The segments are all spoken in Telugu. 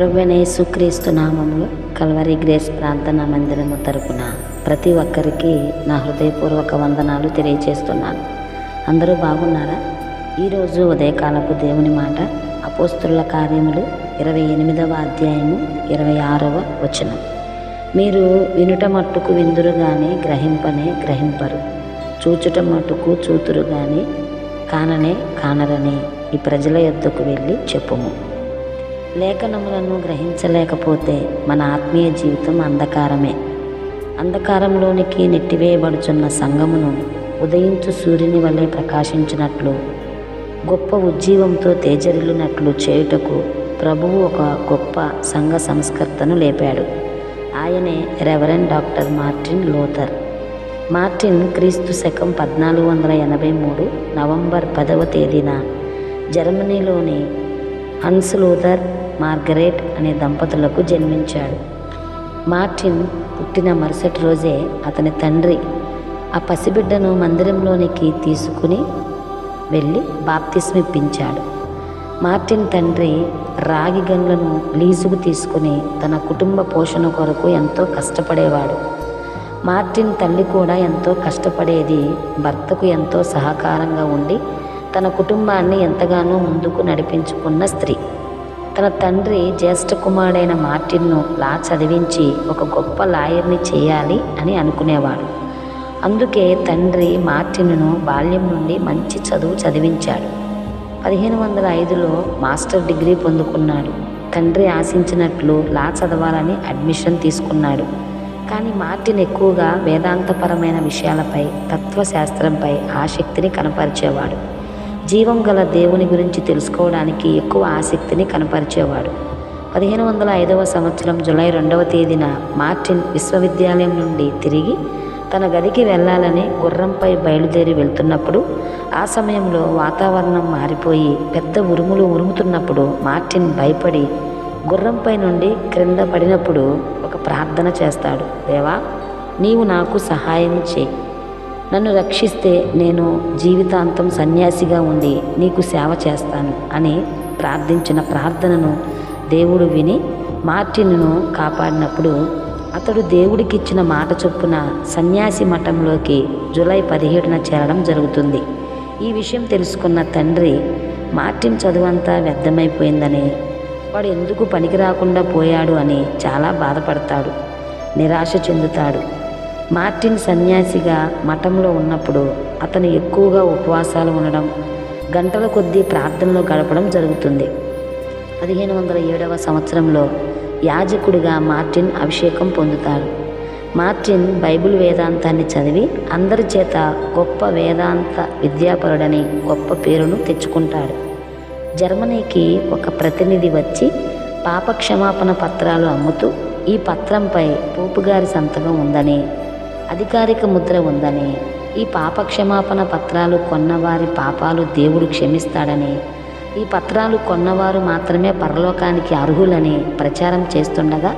ప్రభువైన యేసుక్రీస్తు నామములు కల్వరి గ్రేస్ ప్రార్థనా మందిరము తరపున ప్రతి ఒక్కరికి నా హృదయపూర్వక వందనాలు తెలియచేస్తున్నాను. అందరూ బాగున్నారా? ఈరోజు ఉదయకాలపు దేవుని మాట అపోస్తుల కార్యములు ఇరవై ఎనిమిదవ అధ్యాయము ఇరవై ఆరవ వచనం. మీరు వినుట మట్టుకు విందురు కానీ గ్రహింపనే గ్రహింపరు. చూచుట మట్టుకు చూతురు కానీ కాననే కానరని ఈ ప్రజల యొద్దకు వెళ్ళి చెప్పుము. లేఖనములను గ్రహించలేకపోతే మన ఆత్మీయ జీవితం అంధకారమే. అంధకారంలోనికి నెట్టివేయబడుచున్న సంగమును ఉదయించు సూర్యుని వలె ప్రకాశించినట్లు గొప్ప ఉజ్జీవంతో తేజరిల్లినట్లు చేయుటకు ప్రభువు ఒక గొప్ప సంఘ సంస్కర్తను లేపాడు. ఆయనే reverend doctor Martin Luther. Martin క్రీస్తు శకం పద్నాలుగు వందల ఎనభై మూడు నవంబర్ పదవ తేదీన జర్మనీలోని హన్స్ లూథర్ మార్గరేట్ అనే దంపతులకు జన్మించాడు. మార్టిన్ పుట్టిన మరుసటి రోజే అతని తండ్రి ఆ పసిబిడ్డను మందిరంలోనికి తీసుకుని వెళ్ళి బాప్తిస్మిప్పించాడు మార్టిన్ తండ్రి రాగి గన్లను లీజుకు తీసుకుని తన కుటుంబ పోషణ కొరకు ఎంతో కష్టపడేవాడు. మార్టిన్ తల్లి కూడా ఎంతో కష్టపడేది భర్తకు ఎంతో సహకారంగా ఉండి తన కుటుంబాన్ని ఎంతగానో ముందుకు నడిపించుకున్న స్త్రీ. తన తండ్రి జ్యేష్ఠ కుమారుడైన మార్టిన్ను లా చదివించి ఒక గొప్ప లాయర్ని చేయాలి అని అనుకునేవాడు. అందుకే తండ్రి మార్టిన్ను బాల్యం నుండి మంచి చదువు చదివించాడు. పదిహేను వందల ఐదులో మాస్టర్ డిగ్రీ పొందుకున్నాడు. తండ్రి ఆశించినట్లు లా చదవాలని అడ్మిషన్ తీసుకున్నాడు. కానీ మార్టిన్ ఎక్కువగా వేదాంతపరమైన విషయాలపై తత్వశాస్త్రంపై ఆసక్తిని కనపరిచేవాడు. జీవం గల దేవుని గురించి తెలుసుకోవడానికి ఎక్కువ ఆసక్తిని కనపరిచేవాడు. పదిహేను వందల ఐదవ సంవత్సరం జూలై రెండవ తేదీన మార్టిన్ విశ్వవిద్యాలయం నుండి తిరిగి తన గదికి వెళ్ళాలని గుర్రంపై బయలుదేరి వెళ్తున్నప్పుడు ఆ సమయంలో వాతావరణం మారిపోయి పెద్ద ఉరుములు ఉరుముతున్నప్పుడు మార్టిన్ భయపడి గుర్రంపై నుండి క్రింద పడినప్పుడు ఒక ప్రార్థన చేస్తాడు. దేవా నీవు నాకు సహాయం చేయి. నన్ను రక్షిస్తే నేను జీవితాంతం సన్యాసిగా ఉండి నీకు సేవ చేస్తాను అని ప్రార్థించిన ప్రార్థనను దేవుడు విని మార్టిన్ను కాపాడినప్పుడు అతడు దేవుడికిచ్చిన మాట చొప్పున సన్యాసి మఠంలోకి జూలై పదిహేడున చేరడం జరుగుతుంది. ఈ విషయం తెలుసుకున్న తండ్రి మార్టిన్ చదువంతా వ్యర్థమైపోయిందని వాడు ఎందుకు పనికి రాకుండా పోయాడు అని చాలా బాధపడతాడు నిరాశ చెందుతాడు. మార్టిన్ సన్యాసిగా మఠంలో ఉన్నప్పుడు అతను ఎక్కువగా ఉపవాసాలు ఉండడం గంటల కొద్దీ ప్రార్థనలో గడపడం జరుగుతుంది. పదిహేను వందల ఏడవ సంవత్సరంలో యాజకుడిగా మార్టిన్ అభిషేకం పొందుతాడు. మార్టిన్ బైబిల్ వేదాంతాన్ని చదివి అందరి చేత గొప్ప వేదాంత విద్యాపరుడని గొప్ప పేరును తెచ్చుకుంటాడు. జర్మనీకి ఒక ప్రతినిధి వచ్చి పాప క్షమాపణ పత్రాలు అమ్ముతూ ఈ పత్రంపై పోపుగారి సంతకం ఉందని అధికారిక ముద్ర ఉందని ఈ పాప క్షమాపణ పత్రాలు కొన్నవారి పాపాలు దేవుడు క్షమిస్తాడని ఈ పత్రాలు కొన్నవారు మాత్రమే పరలోకానికి అర్హులని ప్రచారం చేస్తుండగా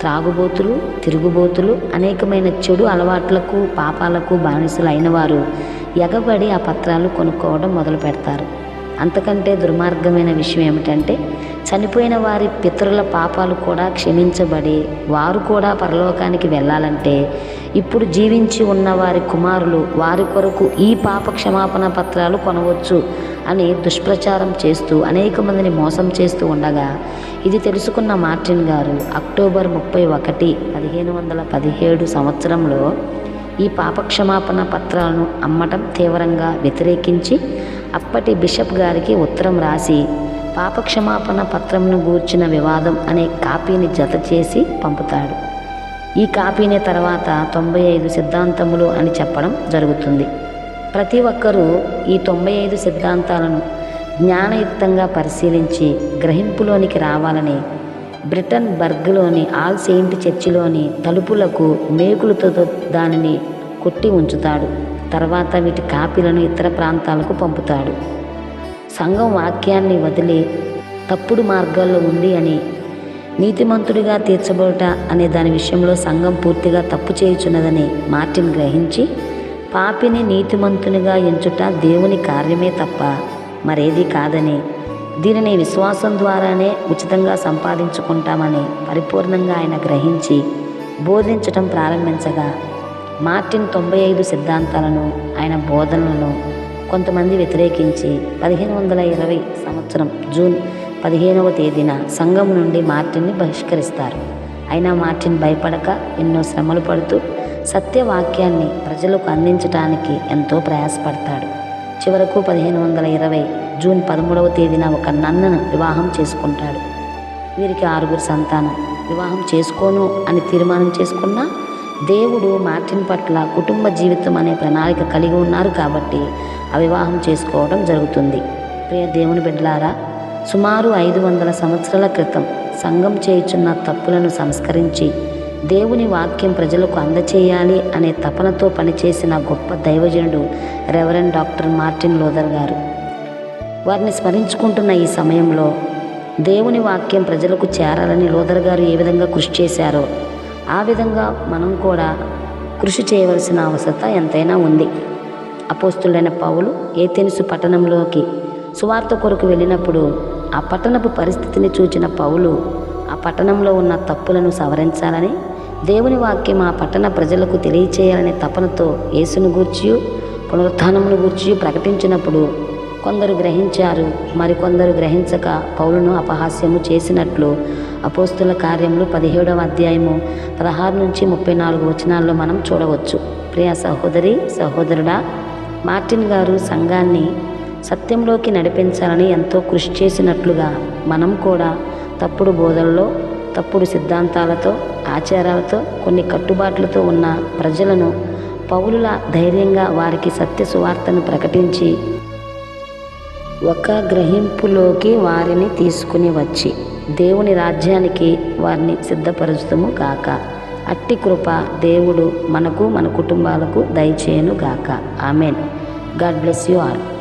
త్రాగుబోతులు తిరుగుబోతులు అనేకమైన చెడు అలవాట్లకు పాపాలకు బానిసలు అయిన వారు ఎగబడి ఆ పత్రాలు కొనుక్కోవడం మొదలు పెడతారు అంతకంటే దుర్మార్గమైన విషయం ఏమిటంటే చనిపోయిన వారి పితరుల పాపాలు కూడా క్షమించబడి వారు కూడా పరలోకానికి వెళ్ళాలంటే ఇప్పుడు జీవించి ఉన్న వారి కుమారులు వారి కొరకు ఈ పాప క్షమాపణ పత్రాలు కొనవచ్చు అని దుష్ప్రచారం చేస్తూ అనేక మందిని మోసం చేస్తూ ఉండగా ఇది తెలుసుకున్న మార్టిన్ గారు అక్టోబర్ ముప్పై ఒకటి పదిహేను వందల పదిహేడు సంవత్సరంలో ఈ పాపక్షమాపణ పత్రాలను అమ్మటం తీవ్రంగా వ్యతిరేకించి అప్పటి బిషప్ గారికి ఉత్తరం రాసి పాపక్షమాపణ పత్రంను గూర్చిన వివాదం అనే కాపీని జత చేసి పంపుతాడు. ఈ కాపీని తర్వాత తొంభై ఐదు సిద్ధాంతములు అని చెప్పడం జరుగుతుంది. ప్రతి ఒక్కరూ ఈ తొంభై ఐదు సిద్ధాంతాలను జ్ఞానయుక్తంగా పరిశీలించి గ్రహింపులోనికి రావాలని బ్రిటన్ బర్గ్లోని ఆల్ సెయింట్ చర్చిలోని తలుపులకు మేకులతో దానిని కొట్టి ఉంచుతాడు. తర్వాత వీటి కాపీలను ఇతర ప్రాంతాలకు పంపుతాడు. సంఘం వాక్యాన్ని వదిలి తప్పుడు మార్గాల్లో ఉంది అని నీతిమంతుడిగా తీర్చబడుట అనే దాని విషయంలో సంఘం పూర్తిగా తప్పు చేయుచున్నదని మార్టిన్ గ్రహించి పాపిని నీతిమంతునిగా ఎంచుట దేవుని కార్యమే తప్ప మరేది కాదని దీనిని విశ్వాసం ద్వారానే ఉచితంగా సంపాదించుకుంటామని పరిపూర్ణంగా ఆయన గ్రహించి బోధించటం ప్రారంభించగా మార్టిన్ తొంభై ఐదు సిద్ధాంతాలను ఆయన బోధనలను కొంతమంది వ్యతిరేకించి పదిహేను వందల ఇరవై సంవత్సరం జూన్ పదిహేనవ తేదీన సంఘం నుండి మార్టిన్ని బహిష్కరిస్తారు. అయినా మార్టిన్ భయపడక ఎన్నో శ్రమలు పడుతూ సత్యవాక్యాన్ని ప్రజలకు అందించడానికి ఎంతో ప్రయాసపడతాడు. చివరకు పదిహేను వందల ఇరవై జూన్ పదమూడవ తేదీన ఒక నన్నను వివాహం చేసుకుంటాడు. వీరికి ఆరుగురు సంతానం. వివాహం చేసుకోను అని తీర్మానం చేసుకున్నా దేవుడు మార్టిన్ పట్ల కుటుంబ జీవితం అనే ప్రణాళిక కలిగి ఉన్నారు కాబట్టి అవివాహం వివాహం చేసుకోవడం జరుగుతుంది. ప్రియ దేవుని బిడ్డలారా సుమారు ఐదు వందల సంవత్సరాల క్రితం సంఘం చేయుచున్న తప్పులను సంస్కరించి దేవుని వాక్యం ప్రజలకు అందచేయాలి అనే తపనతో పనిచేసిన గొప్ప దైవజనుడు రెవరెండ్ డాక్టర్ మార్టిన్ లోదర్ గారు. వారిని స్మరించుకుంటున్న ఈ సమయంలో దేవుని వాక్యం ప్రజలకు చేరాలని లోదర్ గారు ఏ విధంగా కృషి చేశారో ఆ విధంగా మనం కూడా కృషి చేయవలసిన అవసరత ఎంతైనా ఉంది. అపోస్తులైన పౌలు ఏతెనుసు పట్టణంలోకి సువార్త కొరకు వెళ్ళినప్పుడు ఆ పట్టణపు పరిస్థితిని చూచిన పౌలు ఆ పట్టణంలో ఉన్న తప్పులను సవరించాలని దేవుని వాక్యం ఆ పట్టణ ప్రజలకు తెలియచేయాలనే తపనతో యేసును గూర్చి పునరుత్నమును గూర్చి ప్రకటించినప్పుడు కొందరు గ్రహించారు మరికొందరు గ్రహించక పౌలును అపహాస్యము చేసినట్లు. అపోస్తుల కార్యములు పదిహేడవ అధ్యాయము పదహారు నుంచి ముప్పై నాలుగు వచనాల్లో మనం చూడవచ్చు. ప్రియ సహోదరి సహోదరుడా మార్టిన్ గారు సంఘాన్ని సత్యంలోకి నడిపించాలని ఎంతో కృషి చేసినట్లుగా మనం కూడా తప్పుడు బోధనలో తప్పుడు సిద్ధాంతాలతో ఆచారాలతో కొన్ని కట్టుబాట్లతో ఉన్న ప్రజలను పౌలుల ధైర్యంగా వారికి సత్య సువార్తను ప్రకటించి ఒక గ్రహింపులోకి వారిని తీసుకుని వచ్చి దేవుని రాజ్యానికి వారిని సిద్ధపరుచుతము గాక. అట్టి కృప దేవుడు మనకు మన కుటుంబాలకు దయచేయను గాక. Amen. God bless you all.